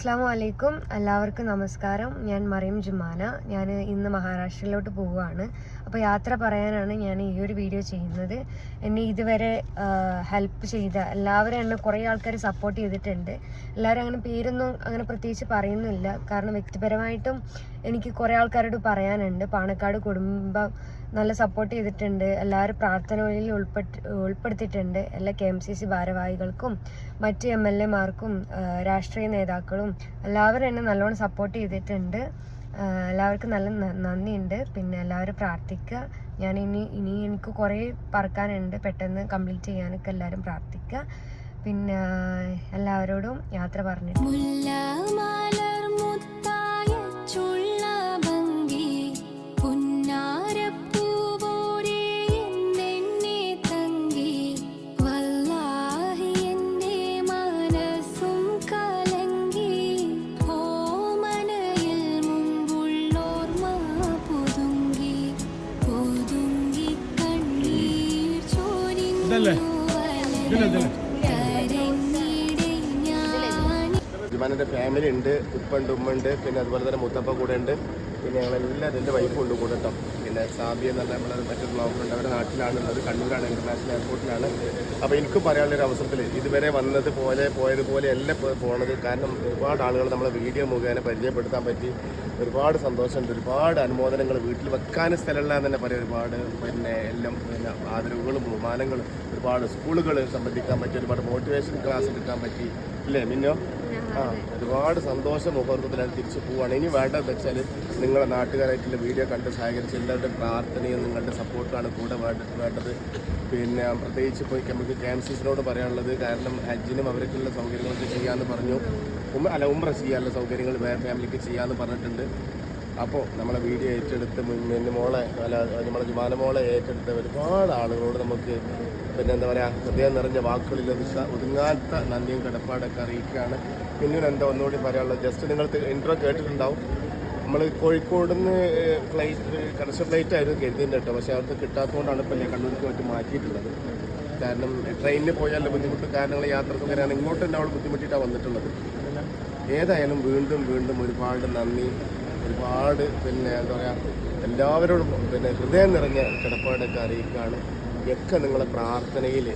അസ്സാം വലൈക്കും എല്ലാവർക്കും നമസ്കാരം. ഞാൻ മറിയം ജുമാന ഞാൻ ഇന്ന് മഹാരാഷ്ട്രയിലോട്ട് പോവുകയാണ്. അപ്പോൾ യാത്ര പറയാനാണ് ഞാൻ ഈ ഒരു വീഡിയോ ചെയ്യുന്നത്. എന്നെ ഇതുവരെ ഹെൽപ്പ് ചെയ്ത എല്ലാവരും എന്നെ കുറേ ആൾക്കാർ സപ്പോർട്ട് ചെയ്തിട്ടുണ്ട്. എല്ലാവരും അങ്ങനെ പേരൊന്നും അങ്ങനെ പ്രത്യേകിച്ച് പറയുന്നില്ല. കാരണം വ്യക്തിപരമായിട്ടും എനിക്ക് കുറേ ആൾക്കാരോട് പറയാനുണ്ട്. പാണക്കാട് കുടുംബം നല്ല സപ്പോർട്ട് ചെയ്തിട്ടുണ്ട്. എല്ലാവരും പ്രാർത്ഥനകളിൽ ഉൾപ്പെട്ട് ഉൾപ്പെടുത്തിയിട്ടുണ്ട്. എല്ലാ കെ എം സി സി ഭാരവാഹികൾക്കും മറ്റ് എം എൽ എമാർക്കും രാഷ്ട്രീയ നേതാക്കളും എല്ലാവരും എന്നെ നല്ലോണം സപ്പോർട്ട് ചെയ്തിട്ടുണ്ട്. എല്ലാവർക്കും നല്ല നന്ദിയുണ്ട്. പിന്നെ എല്ലാവരും പ്രാർത്ഥിക്കുക. ഞാൻ ഇനി ഇനി എനിക്ക് കുറേ പറക്കാനുണ്ട്. പെട്ടെന്ന് കംപ്ലീറ്റ് ചെയ്യാനൊക്കെ എല്ലാവരും പ്രാർത്ഥിക്കുക. പിന്നെ എല്ലാവരോടും യാത്ര പറഞ്ഞിട്ട് ഇതല്ലേ? ഇതില്ലേ, ഇതില്ലേ? ഞാൻ ഉജ്മാനന്റെ ഫാമിലി ഉണ്ട് ഉപ്പുണ്ട് ഉമ്മുണ്ട് പിന്നെ അതുപോലെ തന്നെ മുത്തപ്പ കൂടെ ഉണ്ട്. പിന്നെ ഞങ്ങളെല്ലാവരും എന്റെ വൈഫും കൂടെ കേട്ടോ പിന്നെ സാബി എന്ന് പറഞ്ഞാൽ നമ്മളെ മറ്റൊരു ബ്ലോഗറുണ്ട് അവരുടെ നാട്ടിലാണുള്ളത് കണ്ണൂരാണ് ഇന്റർനാഷണൽ എയർപോർട്ടിലാണ് അപ്പോൾ എനിക്കും പറയാനുള്ളൊരു അവസരത്തിൽ ഇതുവരെ വന്നത് പോലെ പോയതുപോലെ എല്ലാം പോണത്. കാരണം ഒരുപാട് ആളുകൾ നമ്മളെ വീഡിയോ മുഖേന പരിചയപ്പെടുത്താൻ പറ്റി. ഒരുപാട് സന്തോഷമുണ്ട്. ഒരുപാട് അനുമോദനങ്ങൾ വീട്ടിൽ വെക്കാൻ സ്ഥലമില്ല എന്ന് തന്നെ പറയാം. ഒരുപാട് പിന്നെ എല്ലാം പിന്നെ ആദരവുകളും ബഹുമാനങ്ങളും ഒരുപാട് സ്കൂളുകൾ സംബന്ധിക്കാൻ പറ്റി ഒരുപാട് മോട്ടിവേഷൻ ക്ലാസ് എടുക്കാൻ പറ്റി. അല്ലേ മിന്നോ? ആ ഒരുപാട് സന്തോഷ മുഹൂർത്തത്തിലാണ് തിരിച്ചു പോവുകയാണ് ഇനി വേണ്ടത് വെച്ചാൽ നിങ്ങളെ നാട്ടുകാരായിട്ടുള്ള വീഡിയോ കണ്ട് സഹകരിച്ച് എല്ലാവരുടെ പ്രാർത്ഥനയും നിങ്ങളുടെ സപ്പോർട്ടാണ് കൂടെ വേണ്ടത് വേണ്ടത്. പിന്നെ പ്രത്യേകിച്ച് ഇപ്പോൾ നമുക്ക് ക്യാൻസീസിനോട് പറയാനുള്ളത് കാരണം ഹജ്ജിനും അവർക്കുള്ള സൗകര്യങ്ങളൊക്കെ ചെയ്യാമെന്ന് പറഞ്ഞു. അല്ല ഉമ്ര ചെയ്യാനുള്ള സൗകര്യങ്ങൾ ഫാമിലിക്ക് ചെയ്യാമെന്ന് പറഞ്ഞിട്ടുണ്ട്. അപ്പോൾ നമ്മളെ വീഡിയോ ഏറ്റെടുത്ത് മുന്നു മോളെ അല്ല നമ്മളെ ജുമാന മോളെ ഏറ്റെടുത്ത ഒരുപാട് ആളുകളോട് നമുക്ക് പിന്നെ എന്താ പറയുക ഹൃദയം നിറഞ്ഞ വാക്കുകളിൽ ഒതുങ്ങാത്ത നന്ദിയും കടപ്പാടൊക്കെ അറിയിക്കുകയാണ്. പിന്നീട് എന്താ ഒന്നുകൂടി പറയാനുള്ളത് ജസ്റ്റ് നിങ്ങൾ ഇൻട്രോ കേട്ടിട്ടുണ്ടാവും. നമ്മൾ കോഴിക്കോട് നിന്ന് ഫ്ലൈറ്റ് കണക്ഷൻ ഫ്ലൈറ്റ് ആയിരുന്നു കരുതിയിട്ട് കേട്ടോ പക്ഷേ അവർക്ക് കിട്ടാത്തതുകൊണ്ടാണ് ഇപ്പോൾ കണ്ണൂർക്ക് മറ്റും മാറ്റിയിട്ടുള്ളത്. കാരണം ട്രെയിനിൽ പോയാലുള്ള ബുദ്ധിമുട്ട് കാരണങ്ങൾ യാത്ര സൗകര്യമാണ് ഇങ്ങോട്ട് തന്നെ അവൾ ബുദ്ധിമുട്ടിയിട്ടാണ് വന്നിട്ടുള്ളത്. ഏതായാലും വീണ്ടും വീണ്ടും ഒരുപാട് നന്ദി. ഒരുപാട് പിന്നെ എന്താ പറയുക എല്ലാവരോടും പിന്നെ ഹൃദയം നിറഞ്ഞ കിടപ്പാടൊക്കെ അറിയിക്കുകയാണ് ഒക്കെ നിങ്ങളെ പ്രാർത്ഥനയിൽ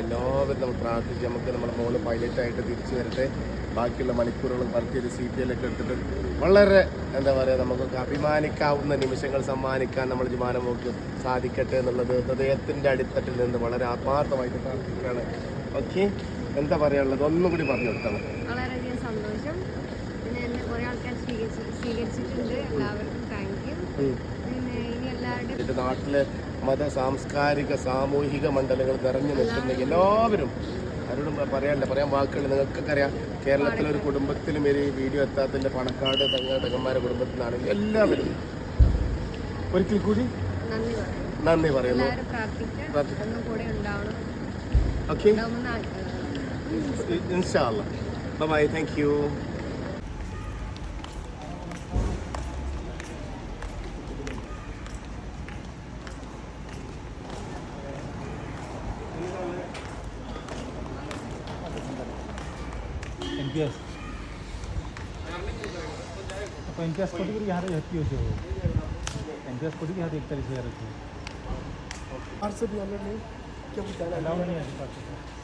എല്ലാവരും നമ്മൾ പ്രാർത്ഥിച്ച് നമുക്ക് നമ്മുടെ മോൾ പൈലറ്റായിട്ട് തിരിച്ചു വരട്ടെ. ബാക്കിയുള്ള മണിക്കൂറുകളും ചെയ്ത് സി പി എല്ലൊക്കെ എടുത്തിട്ട് വളരെ എന്താ പറയുക നമുക്കൊക്കെ അഭിമാനിക്കാവുന്ന നിമിഷങ്ങൾ സമ്മാനിക്കാൻ നമ്മൾ വിമാനമോക്ക് സാധിക്കട്ടെ എന്നുള്ളത് ഹൃദയത്തിന്റെ അടിത്തട്ടിൽ നിന്ന് വളരെ ആത്മാർത്ഥമായിട്ട് പ്രാർത്ഥിക്കുകയാണ്. ഓക്കെ? എന്താ പറയാനുള്ളത്? ഒന്നും കൂടി പറഞ്ഞു കൊടുത്താൽ. വളരെയധികം സന്തോഷം. കുറേ ആൾക്കാർ സ്വീകരിച്ച് സ്വീകരിച്ചിട്ടുണ്ട്. എല്ലാവർക്കും താങ്ക് യു പിന്നെ ഇനി എല്ലാവരുടെയും നാട്ടിലെ മത സാംസ്കാരിക സാമൂഹിക മണ്ഡലങ്ങൾ നിറഞ്ഞു നിൽക്കുന്ന എല്ലാവരും അവരോടും പറയാനില്ല. പറയാൻ വാക്കുകൾ നിങ്ങൾക്കൊക്കെ അറിയാം കേരളത്തിലെ ഒരു കുടുംബത്തിലും ഒരു വീഡിയോ എത്താത്തതിന്റെ പണക്കാട് തങ്ങ തങ്ങന്മാരുടെ കുടുംബത്തിൽ നിന്നാണെങ്കിൽ എല്ലാവരും ഒരിക്കൽ കൂടി നന്ദി പറയുന്നു. ഓക്കെ ഇൻഷാല്ല bye thank you in case तो इनकेस कोटी करी यहाँ हत्ती होती हो इनकेस कोटी की हाथ एक तरह से यार होती है से भी अलाउड नहीं क्या अलाउड नहीं है